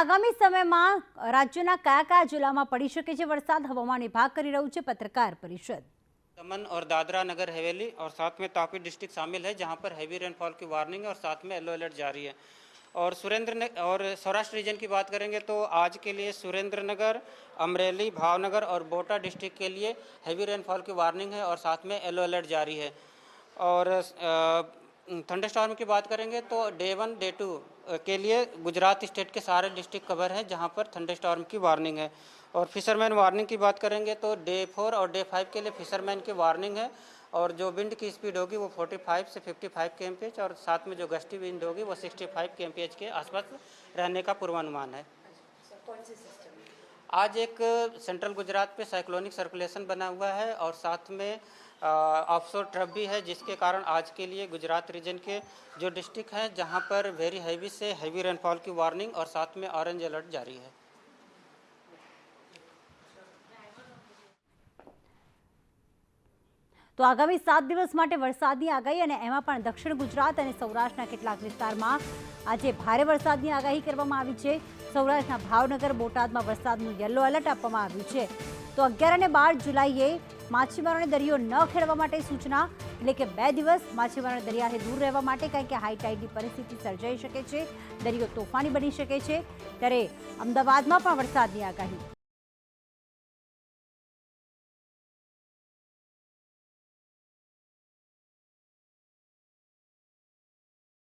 आगामी समय में राज्यના કયા કયા જિલ્લામાં પડી શકે છે વરસાદ હવામાન વિભાગ કરી રહ્યો છે પત્રકાર પરિષદ સમન ઓર દાદરાનગર હવેલી અને સાથે તાપી ડિસ્ટ્રિક્ટ સામેલ છે જ્યાં પર હેવી રેનફોલ કે વોર્નિંગ છે અને સાથે એલર્ટ જારી છે અને સુરેન્દ્રનગર અને સૌરાષ્ટ્ર રીજનની વાત karenge તો આજ કે લિયે સુરેન્દ્રનગર અમરેલી ભાવનગર ઓર બોટા ડિસ્ટ્રિક્ટ કે લિયે હેવી રેનફોલ કે વોર્નિંગ છે અને સાથે એલર્ટ જારી છે ઓર थंडर स्टॉर्म की बात करेंगे तो डे वन डे टू के लिए गुजरात स्टेट के सारे डिस्ट्रिक्ट कवर हैं जहां पर थंडर स्टॉर्म की वार्निंग है और फिशरमैन वार्निंग की बात करेंगे तो डे फोर और डे फाइव के लिए फिशरमैन की वार्निंग है और जो विंड की स्पीड होगी वो 45 से 55 के एम और साथ में जो गस्टी विंड होगी वो 65 के एम के आसपास रहने का पूर्वानुमान है आज एक सेंट्रल गुजरात पे साइक्लोनिक सर्कुलेशन बना हुआ है और साथ में અફસર ટ્રબ્યુ છે જેના કારણે આજ કે લિયે ગુજરાત રિજન કે જો ડિસ્ટ્રિક્ટ હે જહા પર વેરી હેવી સે હેવી રેનફોલ કી વોર્નિંગ ઓર સાથ મે ઓરેન્જ એલર્ટ જારી હે તો આગામી 7 દિવસ માટે વરસાદની આગાહી અને એમાં પણ દક્ષિણ ગુજરાત અને સૌરાષ્ટ્ર કેટલાક વિસ્તારમાં આજે ભારે વરસાદની આગાહી કરવામાં આવી છે સૌરાષ્ટ્ર ભાવનગર બોટાદમાં વરસાદની યલો એલર્ટ આપવામાં આવી છે તો 11 ને 12 જુલાઈ એ માછીમારોને દરિયો ન ખેડવા માટે સૂચના એટલે કે બે દિવસ માછીમારોને દરિયાથી દૂર રહેવા માટે કારણ કે હાઈટાઈડની પરિસ્થિતિ સર્જાઈ શકે છે દરિયો તોફાની બની શકે છે ત્યારે અમદાવાદમાં પણ વરસાદની આગાહી